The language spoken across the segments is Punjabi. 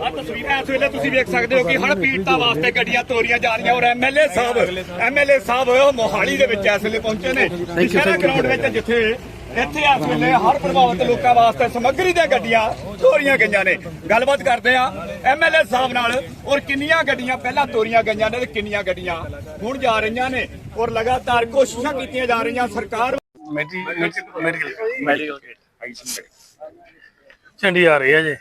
ਆ ਤਸਵੀਰਾਂ ਇਸ ਵੇਲੇ ਤੁਸੀਂ ਵੇਖ ਸਕਦੇ ਹੋ ਕਿ ਹੜ ਪੀੜਤਾਂ ਵਾਸਤੇ ਗੱਡੀਆਂ ਤੋਰੀਆਂ ਜਾ ਰਹੀਆਂ ਔਰ ਐਮਐਲਏ ਸਾਹਿਬ ਐਮਐਲਏ ਸਾਹਿਬ ਉਹ ਮੋਹਾਲੀ ਦੇ ਵਿੱਚ ਇਸ ਵੇਲੇ ਪਹੁੰਚੇ ਨੇ ਸ਼ਹਿਰਾ ਗਰਾਊਂਡ ਵਿੱਚ ਜਿੱਥੇ ਇੱਥੇ ਇਸ ਵੇਲੇ ਹੜ ਪ੍ਰਭਾਵਿਤ ਲੋਕਾਂ ਵਾਸਤੇ ਸਮੱਗਰੀ ਦੀਆਂ ਗੱਡੀਆਂ ਤੋਰੀਆਂ ਗਈਆਂ ਨੇ ਗੱਲਬਾਤ ਕਰਦੇ ਆ ਐਮਐਲਏ ਸਾਹਿਬ ਨਾਲ ਔਰ ਕਿੰਨੀਆਂ ਗੱਡੀਆਂ ਪਹਿਲਾਂ ਤੋਰੀਆਂ ਗਈਆਂ ਨੇ ਤੇ ਕਿੰਨੀਆਂ ਗੱਡੀਆਂ ਹੁਣ ਜਾ ਰਹੀਆਂ ਨੇ ਔਰ ਲਗਾਤਾਰ ਕੋਸ਼ਿਸ਼ਾਂ ਕੀਤੀਆਂ ਜਾ ਰਹੀਆਂ ਸਰਕਾਰ ਮੈਡੀਕਲ ਮੈਡੀਕਲ ਝੰਡੀ ਆ ਰਹੀ ਹੈ ਜੀ।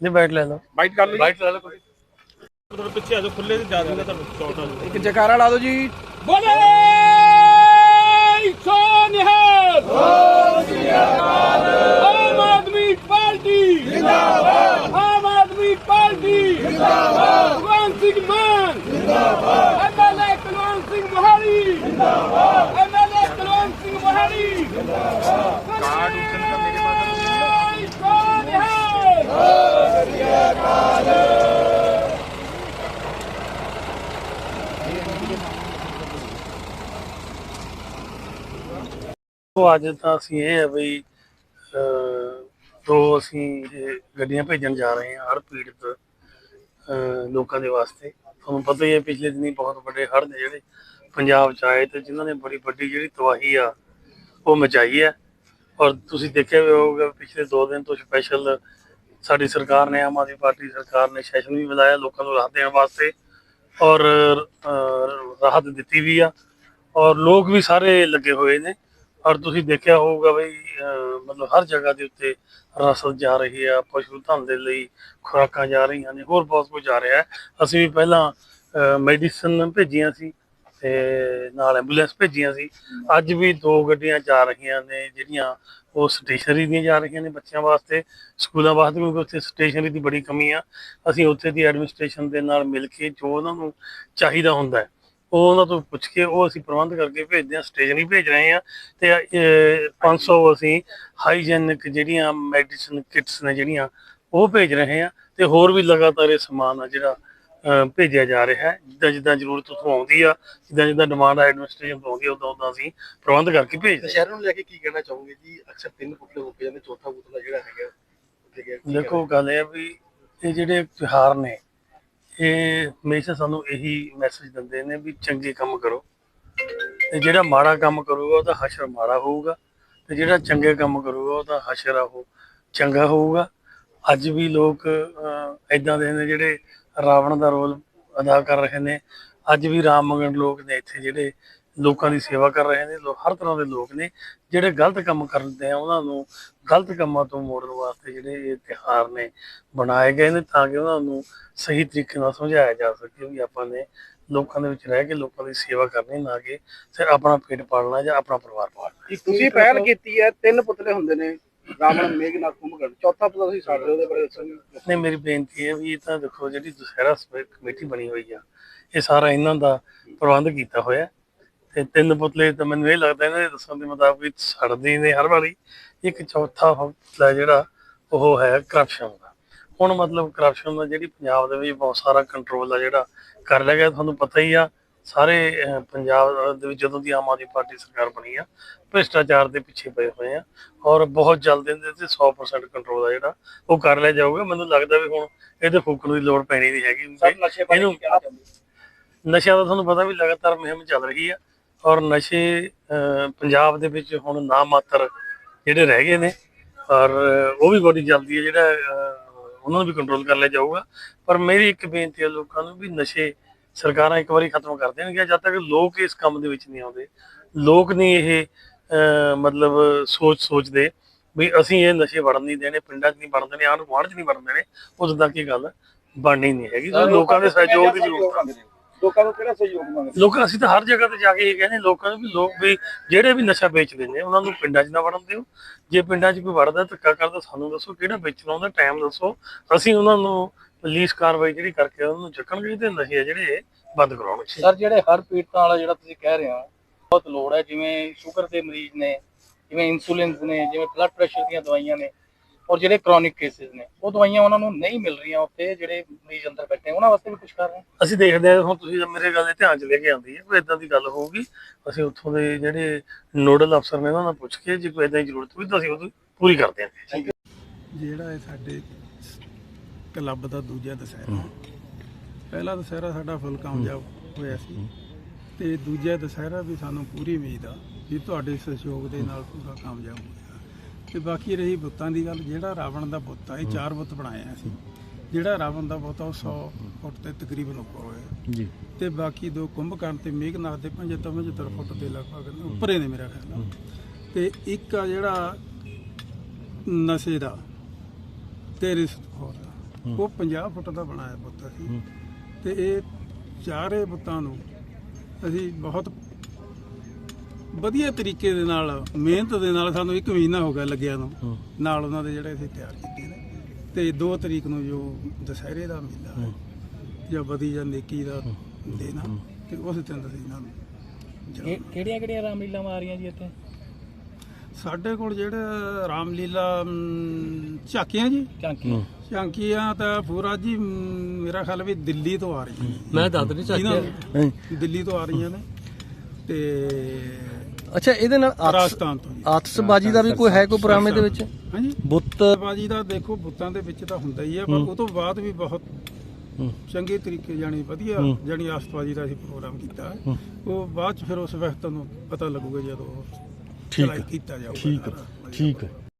ਨਹੀਂ ਬੈਠ ਲੈ ਲਓ। ਬਾਈਟ ਕਰ ਲਓ ਬਾਈਟ ਲੈ ਲਓ। ਕੋਈ ਪਿੱਛੇ ਆ ਜਾਓ ਖੁੱਲੇ ਤੇ ਜਾ ਦੂੰਗਾ ਤੁਹਾਨੂੰ ਸ਼ਾਰਟ ਆ ਜਾਊਗਾ। ਇੱਕ ਜਕਾਰਾ ਲਾ ਦਿਓ ਜੀ। ਬੋਲੇ! ਸੋਨਿਹਾਲ ਆਮ ਆਦਮੀ ਪਾਰਟੀ ਜਿੰਦਾਬਾਦ। ਆਮ ਆਦਮੀ ਪਾਰਟੀ। ਜਿੰਦਾਬਾਦ। ਭਗਵੰਤ ਸਿੰਘ ਮਾਨ। ਜਿੰਦਾਬਾਦ। ਐਮਐਲਏ ਕੁਲਵੰਤ ਸਿੰਘ ਮੋਹਾਲੀ। ਜਿੰਦਾਬਾਦ। ਐਮਐਲਏ ਕੁਲਵੰਤ ਸਿੰਘ ਮੋਹਾਲੀ। ਜਿੰਦਾਬਾਦ। ਕਾਰਡ ਉਸਨ ਦਾ ਮੇਰੇ ਪਾਸ ਸੋਨਿਹਾਲ ਉਹ ਅੱਜ ਤਾਂ ਅਸੀਂ ਇਹ ਹੈ ਬਈ ਤੋਂ ਅਸੀਂ ਇਹ ਗੱਡੀਆਂ ਭੇਜਣ ਜਾ ਰਹੇ ਹਾਂ ਹਰ ਪੀੜਤ ਲੋਕਾਂ ਦੇ ਵਾਸਤੇ। ਤੁਹਾਨੂੰ ਪਤਾ ਹੀ ਹੈ, ਪਿਛਲੇ ਦਿਨੀ ਬਹੁਤ ਵੱਡੇ ਹੜ੍ਹ ਨੇ ਜਿਹੜੇ ਪੰਜਾਬ ਚ ਆਏ ਤੇ ਜਿਨ੍ਹਾਂ ਨੇ ਬੜੀ ਵੱਡੀ ਜਿਹੜੀ ਤਬਾਹੀ ਆ, ਉਹ ਮਚਾਈ ਹੈ। ਔਰ ਤੁਸੀਂ ਦੇਖਿਆ ਵੀ ਹੋਊਗਾ, ਪਿਛਲੇ 2 ਦਿਨ ਤੋਂ ਸਪੈਸ਼ਲ ਸਾਡੀ ਸਰਕਾਰ ਨੇ, ਆਮ ਆਦਮੀ ਪਾਰਟੀ ਸਰਕਾਰ ਨੇ ਸੈਸ਼ਨ ਵੀ ਬੁਲਾਇਆ ਲੋਕਾਂ ਨੂੰ ਰਾਹਤ ਦੇਣ ਵਾਸਤੇ ਔਰ ਰਾਹਤ ਦਿੱਤੀ ਵੀ ਆ। ਔਰ ਲੋਕ ਵੀ ਸਾਰੇ ਲੱਗੇ ਹੋਏ ਨੇ। ਔਰ ਤੁਸੀਂ ਦੇਖਿਆ ਹੋਊਗਾ ਬਈ ਮਤਲਬ ਹਰ ਜਗ੍ਹਾ ਦੇ ਉੱਤੇ ਰਸਦ ਜਾ ਰਹੀ ਆ, ਪਸ਼ੂ ਧਨ ਦੇ ਲਈ ਖੁਰਾਕਾਂ ਜਾ ਰਹੀਆਂ ਨੇ, ਹੋਰ ਬਹੁਤ ਕੁਝ ਜਾ ਰਿਹਾ ਹੈ। ਅਸੀਂ ਵੀ ਪਹਿਲਾਂ ਮੈਡੀਸਨ ਭੇਜੀਆਂ ਸੀ ਤੇ ਨਾਲ ਐਂਬੂਲੈਂਸ ਭੇਜੀਆਂ ਸੀ। ਅੱਜ ਵੀ ਦੋ ਗੱਡੀਆਂ ਜਾ ਰਹੀਆਂ ਨੇ, ਜਿਹੜੀਆਂ ਉਹ ਸਟੇਸ਼ਨਰੀ ਦੀਆਂ ਜਾ ਰਹੀਆਂ ਨੇ ਬੱਚਿਆਂ ਵਾਸਤੇ, ਸਕੂਲਾਂ ਵਾਸਤੇ, ਕਿਉਂਕਿ ਉੱਥੇ ਸਟੇਸ਼ਨਰੀ ਦੀ ਬੜੀ ਕਮੀ ਆ। ਅਸੀਂ ਉੱਥੇ ਦੀ ਐਡਮਿਨਿਸਟ੍ਰੇਸ਼ਨ ਦੇ ਨਾਲ ਮਿਲ ਕੇ ਜੋ ਉਹਨਾਂ ਨੂੰ ਚਾਹੀਦਾ ਹੁੰਦਾ ਹੈ ਉਹ ਉਹਨਾਂ ਤੋਂ ਪੁੱਛ ਕੇ ਉਹ ਅਸੀਂ ਪ੍ਰਬੰਧ ਕਰਕੇ ਭੇਜਦੇ ਹਾਂ ਸਟੇਸ਼ਨਰੀ ਭੇਜ ਰਹੇ ਹਾਂ ਤੇ ਅਹ, 500 ਅਸੀਂ ਹਾਈਜੈਨਿਕ ਜਿਹੜੀਆਂ ਮੈਡੀਸਨ ਕਿਟਸ ਨੇ ਜਿਹੜੀਆਂ ਉਹ ਭੇਜ ਰਹੇ ਹਾਂ ਤੇ ਹੋਰ ਵੀ ਲਗਾਤਾਰ ਇਹ ਸਮਾਨ ਆ ਜਿਹੜਾ ਭੇਜਿਆ ਜਾ ਰਿਹਾ ਹੈ। ਜਿੱਦਾਂ ਜਿੱਦਾਂ ਜ਼ਰੂਰਤ ਉੱਥੋਂ ਆਉਂਦੀ ਆ ਜਿੱਦਾਂ ਜਿੱਦਾਂ ਡਿਮਾਂਡ ਐਡਮਿਨਿਸਟ੍ਰੇਸ਼ਨ ਤੋਂ ਆਉਂਦੀ ਆ ਉਦਾਂ ਉਦਾਂ ਅਸੀਂ ਪ੍ਰਬੰਧ ਕਰਕੇ ਭੇਜਦੇ ਹਾਂ। ਸ਼ਹਿਰ ਨੂੰ ਲੈ ਕੇ ਕੀ ਕਹਿਣਾ ਚਾਹੋਗੇ ਜੀ? ਅਕਸਰ ਤਿੰਨ ਪੁਤਲੇ ਮੁੱਕ ਜਾਂਦੇ ਚੌਥਾ ਪੁਤਲਾ ਜਿਹੜਾ ਹੈਗਾ ਦੇਖੋ ਗੱਲ ਇਹ ਵੀ ਇਹ ਜਿਹੜੇ ਤਿਉਹਾਰ ਨੇ ਇਹ ਹਮੇਸ਼ਾ ਸਾਨੂੰ ਇਹੀ ਮੈਸੇਜ ਦਿੰਦੇ ਨੇ ਵੀ ਚੰਗੇ ਕੰਮ ਕਰੋ। ਤੇ ਜਿਹੜਾ ਮਾੜਾ ਕੰਮ ਕਰੂਗਾ ਉਹਦਾ ਹਸ਼ਰ ਮਾੜਾ ਹੋਊਗਾ ਤੇ ਜਿਹੜਾ ਚੰਗੇ ਕੰਮ ਕਰੂਗਾ ਉਹਦਾ ਹਸ਼ਰ ਆ ਉਹ ਚੰਗਾ ਹੋਊਗਾ। ਅੱਜ ਵੀ ਲੋਕ ਐਦਾਂ ਦੇ ਨੇ ਜਿਹੜੇ ਰਾਵਣ ਦਾ ਰੋਲ ਅਦਾ ਕਰ ਰਹੇ ਨੇ। ਅੱਜ ਵੀ ਰਾਮ ਮੰਗਣ ਲੋਕ ਨੇ ਇੱਥੇ ਜਿਹੜੇ ਲੋਕਾਂ ਦੀ ਸੇਵਾ ਕਰ ਰਹੇ ਨੇ ਲੋ ਹਰ ਤਰ੍ਹਾਂ ਦੇ ਲੋਕ ਨੇ ਜਿਹੜੇ ਗਲਤ ਕੰਮ ਕਰਦੇ ਆ ਉਹਨਾਂ ਨੂੰ ਗਲਤ ਕੰਮਾਂ ਤੋਂ ਮੋੜਨ ਵਾਸਤੇ ਜਿਹੜੇ ਇਹ ਤਿਉਹਾਰ ਨੇ ਬਣਾਏ ਗਏ ਨੇ ਤਾਂ ਕਿ ਉਹਨਾਂ ਨੂੰ ਸਹੀ ਤਰੀਕੇ ਨਾਲ ਸਮਝਾਇਆ ਜਾ ਸਕੇ ਵੀ ਆਪਾਂ ਨੇ ਲੋਕਾਂ ਦੇ ਵਿੱਚ ਰਹਿ ਕੇ ਲੋਕਾਂ ਦੀ ਸੇਵਾ ਕਰਨੀ ਨਾ ਕਿ ਸਿਰ ਆਪਣਾ ਪੇਟ ਪਾਲਣਾ ਜਾਂ ਆਪਣਾ ਪਰਿਵਾਰ ਪਾਲਣਾ ਤੁਸੀਂ ਪਹਿਲ ਕੀਤੀ ਹੈ ਤਿੰਨ ਪੁਤਲੇ ਹੁੰਦੇ ਨੇ ਰਾਵਣ ਮੇਘਨਾਥ ਕੁੰਭਕਰਨ ਚੌਥਾ ਪੁਤਲਾ ਤੁਸੀਂ ਛੱਡ ਦਿਓ ਉਹਦੇ ਬਾਰੇ ਦੱਸੋਗੇ ਨਹੀਂ ਮੇਰੀ ਬੇਨਤੀ ਹੈ ਵੀ ਇਹ ਤਾਂ ਦੇਖੋ ਜਿਹੜੀ ਦੁਸਹਿਰਾ ਕਮੇਟੀ ਬਣੀ ਹੋਈ ਆ ਇਹ ਸਾਰਾ ਇਹਨਾਂ ਦਾ ਪ੍ਰਬੰਧ ਕੀਤਾ ਹੋਇਆ ਹੈ। ਤੇ ਤਿੰਨ ਪੁਤਲੇ ਤਾਂ ਮੈਨੂੰ ਇਹ ਲੱਗਦਾ ਇਹਨਾਂ ਦੇ ਦੱਸਣ ਦੇ ਮੁਤਾਬਕ ਛੱਡਦੇ ਨੇ ਹਰ ਵਾਰੀ। ਇੱਕ ਚੌਥਾ ਪੁਤਲਾ ਜਿਹੜਾ ਉਹ ਹੈ ਕਰਪਸ਼ਨ ਦਾ। ਹੁਣ ਮਤਲਬ ਕਰਪਸ਼ਨ ਦਾ ਜਿਹੜੀ ਪੰਜਾਬ ਦੇ ਵਿੱਚ ਬਹੁਤ ਸਾਰਾ ਕੰਟਰੋਲ ਆ ਜਿਹੜਾ ਕਰ ਲਿਆ ਗਿਆ ਤੁਹਾਨੂੰ ਪਤਾ ਹੀ ਆ ਸਾਰੇ ਪੰਜਾਬ ਦੇ ਵਿੱਚ ਜਦੋਂ ਦੀ ਆਮ ਆਦਮੀ ਪਾਰਟੀ ਸਰਕਾਰ ਬਣੀ ਆ ਭ੍ਰਿਸ਼ਟਾਚਾਰ ਦੇ ਪਿੱਛੇ ਪਏ ਹੋਏ ਆ ਔਰ ਬਹੁਤ ਜਲਦ ਇਹਦੇ ਤੇ 100% ਕੰਟਰੋਲ ਆ ਜਿਹੜਾ ਉਹ ਕਰ ਲਿਆ ਜਾਊਗਾ। ਮੈਨੂੰ ਲੱਗਦਾ ਵੀ ਹੁਣ ਇਹਦੇ ਫੂਕਣ ਦੀ ਲੋੜ ਪੈਣੀ ਨਹੀਂ ਹੈਗੀ। ਇਹਨੂੰ ਨਸ਼ਿਆਂ ਦਾ ਤੁਹਾਨੂੰ ਪਤਾ ਵੀ ਲਗਾਤਾਰ ਮੁਹਿੰਮ ਚੱਲ ਰਹੀ ਆ। ਔਰ ਨਸ਼ੇ ਪੰਜਾਬ ਦੇ ਵਿੱਚ ਹੁਣ ਨਾ ਮਾਤਰ ਜਿਹੜੇ ਰਹਿ ਗਏ ਨੇ ਔਰ ਉਹ ਵੀ ਬੜੀ ਜਲਦੀ ਹੈ ਜਿਹੜਾ ਉਹਨਾਂ ਨੂੰ ਵੀ ਕੰਟਰੋਲ ਕਰ ਲਿਆ ਜਾਊਗਾ। ਪਰ ਮੇਰੀ ਇੱਕ ਬੇਨਤੀ ਹੈ ਲੋਕਾਂ ਨੂੰ ਵੀ ਨਸ਼ੇ ਸਰਕਾਰਾਂ ਇੱਕ ਵਾਰੀ ਖਤਮ ਕਰ ਦੇਣਗੀਆਂ ਜਦ ਤੱਕ ਲੋਕ ਇਸ ਕੰਮ ਦੇ ਵਿੱਚ ਨਹੀਂ ਆਉਂਦੇ। ਲੋਕ ਨਹੀਂ ਇਹ ਮਤਲਬ ਸੋਚ ਸੋਚਦੇ ਵੀ ਅਸੀਂ ਇਹ ਨਸ਼ੇ ਵੜਨ ਨਹੀਂ ਦੇਣੇ ਪਿੰਡਾਂ 'ਚ ਨਹੀਂ ਵੜਨ ਦੇਣੇ ਆਹ ਗੁਆਂਢ 'ਚ ਨਹੀਂ ਵੜਨ ਦੇਣੇ ਉਸ ਦਾ ਕੀ ਗੱਲ ਬਣਨੀ ਨਹੀਂ ਹੈਗੀ। ਸੋ ਲੋਕਾਂ ਦੇ ਸਹਿਯੋਗ ਦੀ ਜ਼ਰੂਰਤ ਆ। ਲੋਕਾਂ ਨੂੰ ਕਿਹੜਾ ਸਹਿਯੋਗ ਮੰਗਦੇ ਲੋਕ ਅਸੀਂ ਤਾਂ ਹਰ ਜਗ੍ਹਾ ਤੇ ਜਾ ਕੇ ਇਹ ਕਹਿੰਦੇ ਲੋਕਾਂ ਨੂੰ ਵੀ ਲੋਕ ਵੀ ਜਿਹੜੇ ਵੀ ਨਸ਼ਾ ਵੇਚਦੇ ਨੇ ਉਹਨਾਂ ਨੂੰ ਪਿੰਡਾਂ 'ਚ ਨਾ ਵੜਨ ਦਿਓ। ਜੇ ਪਿੰਡਾਂ 'ਚ ਕੋਈ ਵੜਦਾ ਧੱਕਾ ਕਰਦਾ ਸਾਨੂੰ ਦੱਸੋ ਕਿਹੜਾ ਵੇਚਣਾ ਉਹਦਾ ਟਾਈਮ ਦੱਸੋ। ਅਸੀਂ ਉਹਨਾਂ ਨੂੰ ਪੁਲਿਸ ਕਾਰਵਾਈ ਜਿਹੜੀ ਕਰਕੇ ਉਹਨਾਂ ਨੂੰ ਚੱਕਣਗੇ ਤੇ ਨਸ਼ੇ ਆ ਜਿਹੜੇ ਬੰਦ ਕਰਾਉਣਗੇ ਸਰ ਜਿਹੜੇ ਹਰ ਪੀੜਤਾਂ ਵਾਲਾ ਜਿਹੜਾ ਤੁਸੀਂ ਕਹਿ ਰਹੇ ਹੋ ਬਹੁਤ ਲੋੜ ਹੈ ਜਿਵੇਂ ਸ਼ੂਗਰ ਦੇ ਮਰੀਜ਼ ਨੇ ਜਿਵੇਂ ਇਨਸੂਲਿਨਸ ਨੇ ਜਿਵੇਂ ਬਲੱਡ ਪ੍ਰੈਸ਼ਰ ਦੀਆਂ ਦਵਾਈਆਂ ਨੇ ਔਰ ਜਿਹੜੇ ਕ੍ਰੋਨਿਕ ਕੇਸਿਸ ਨੇ ਉਹ ਦਵਾਈਆਂ ਉਹਨਾਂ ਨੂੰ ਨਹੀਂ ਮਿਲ ਰਹੀਆਂ ਉੱਥੇ ਜਿਹੜੇ ਮਰੀਜ਼ ਅੰਦਰ ਬੈਠੇ ਉਹਨਾਂ ਵਾਸਤੇ ਵੀ ਕੁਝ ਕਰ ਰਹੇ ਹੋ। ਅਸੀਂ ਦੇਖਦੇ ਹਾਂ ਹੁਣ ਤੁਸੀਂ ਮੇਰੇ ਗੱਲ ਦੇ ਧਿਆਨ 'ਚ ਲੈ ਕੇ ਆਉਂਦੀ ਹੈ ਕੋਈ ਇਦਾਂ ਦੀ ਗੱਲ ਹੋਊਗੀ ਅਸੀਂ ਉੱਥੋਂ ਦੇ ਜਿਹੜੇ ਨੋਡਲ ਅਫਸਰ ਨੇ ਉਹਨਾਂ ਨਾਲ ਪੁੱਛ ਕੇ ਜੇ ਕੋਈ ਇਦਾਂ ਦੀ ਜ਼ਰੂਰਤ ਹੋਈ ਤਾਂ ਅਸੀਂ ਉਹ ਪੂਰੀ ਕਰ ਦਿਆਂਗੇ। ਜਿਹੜਾ ਇਹ ਸਾਡੇ ਕਲੱਬ ਦਾ ਦੂਜਾ ਦੁਸਹਿਰਾ ਪਹਿਲਾ ਦੁਸਹਿਰਾ ਸਾਡਾ ਫੁੱਲ ਕਾਮਯਾਬ ਹੋਇਆ ਸੀ ਤੇ ਦੂਜਾ ਦੁਸਹਿਰਾ ਵੀ ਸਾਨੂੰ ਪੂਰੀ ਉਮੀਦ ਆ ਵੀ ਤੁਹਾਡੇ ਸਹਿਯੋਗ ਦੇ ਨਾਲ ਪੂਰਾ ਕਾਮਯਾਬ ਹੋਏਗਾ ਤੇ ਬਾਕੀ ਰਹੀ ਬੁੱਤਾਂ ਦੀ ਗੱਲ ਜਿਹੜਾ ਰਾਵਣ ਦਾ ਬੁੱਤ ਆ ਇਹ ਚਾਰ ਬੁੱਤ ਬਣਾਏ ਆ ਅਸੀਂ। ਜਿਹੜਾ ਰਾਵਣ ਦਾ ਬੁੱਤ ਆ ਉਹ 100 ਫੁੱਟ ਤੇ ਤਕਰੀਬਨ ਉੱਪਰ ਹੋਇਆ। ਜੀ। ਤੇ ਬਾਕੀ ਦੋ ਕੁੰਭਕਰਨ ਤੇ ਮੇਘਨਾਥ ਦੇ 75 75 ਫੁੱਟ ਦੇ ਲਗਭਗ ਉੱਪਰੇ ਨੇ ਮੇਰਾ ਖਿਆਲ ਤੇ ਇੱਕ ਆ ਜਿਹੜਾ ਨਸ਼ੇ ਦਾ ਤੇ ਰਿਸਖੋਰ ਦਾ ਉਹ 50 ਫੁੱਟ ਦਾ ਬਣਾਇਆ ਬੁੱਤ ਸੀ ਤੇ ਇਹ ਚਾਰੇ ਬੁੱਤਾਂ ਨੂੰ ਅਸੀਂ ਬਹੁਤ ਵਧੀਆ ਤਰੀਕੇ ਦੇ ਨਾਲ ਮਿਹਨਤ ਦੇ ਨਾਲ ਸਾਨੂੰ ਇੱਕ ਮਹੀਨਾ ਹੋ ਗਿਆ ਲੱਗਿਆ ਨੂੰ। ਨਾਲ ਉਹਨਾਂ ਦੇ ਜਿਹੜੇ ਅਸੀਂ ਤਿਆਰ ਕੀਤੇ ਨੇ। ਤੇ 2 ਤਰੀਕ ਨੂੰ ਜੋ ਦੁਸਹਿਰੇ ਦਾ ਮੇਲਾ ਹੈ ਜਾਂ ਬਦੀ ਜਾਂ ਨੇਕੀ ਦਾ ਦੇਣਾ ਤੇ ਉਸ ਦਿਨ ਅਸੀਂ ਇਹਨਾਂ ਨੂੰ। ਕਿਹੜੀਆਂ ਕਿਹੜੀਆਂ ਰਾਮਲੀਲਾਵਾਂ ਆ ਰਹੀਆਂ ਜੀ ਇੱਥੇ? ਸਾਡੇ ਕੋਲ ਜਿਹੜਾ ਰਾਮਲੀਲਾ ਝਾਕੀਆਂ ਜੀ। ਝਾਂਕੀ ਝਾਂਕੀਆਂ ਤਾਂ ਪੂਰਾ ਜੀ ਮੇਰਾ ਖਿਆਲ ਵੀ ਦਿੱਲੀ ਤੋਂ ਆ ਰਹੀਆਂ ਮੈਂ ਦੱਸ ਨਹੀਂ। ਇਹਨਾਂ ਦਿੱਲੀ ਤੋਂ ਆ ਰਹੀਆਂ ਨੇ। ਤੇ ਅੱਛਾ ਇਹਦੇ ਨਾਲ ਰਾਜਸਥਾਨ ਤੋਂ ਜੀ। ਆਤਸਬਾਜ਼ੀ ਦਾ ਵੀ ਕੋਈ ਹੈ ਕੋਈ ਪੁਰਾਣੇ ਦੇ ਵਿੱਚ? ਹਾਂਜੀ। ਬੁੱਤ ਬਾਜੀ ਦਾ ਦੇਖੋ ਬੁੱਤਾਂ ਦੇ ਵਿੱਚ ਤਾਂ ਹੁੰਦਾ ਹੀ ਹੈ ਪਰ ਉਹ ਤੋਂ ਬਾਅਦ ਵੀ ਬਹੁਤ ਚੰਗੇ ਤਰੀਕੇ ਜਾਨੀ ਵਧੀਆ ਜਾਨੀ ਆਸਤਬਾਜੀ ਦਾ ਅਸੀਂ ਪ੍ਰੋਗਰਾਮ ਕੀਤਾ ਹੈ। ਉਹ ਬਾਅਦ ਚ ਫਿਰ ਉਸ ਵਕਤ ਤੁਹਾਨੂੰ ਪਤਾ ਲੱਗੂਗਾ ਜਦੋਂ ਠੀਕ ਚਲਾਈ ਹੈ। ਕੀਤਾ ਜਾਊਗਾ। ਠੀਕ ਹੈ। ਸਾਰਾ। ਠੀਕ ਹੈ।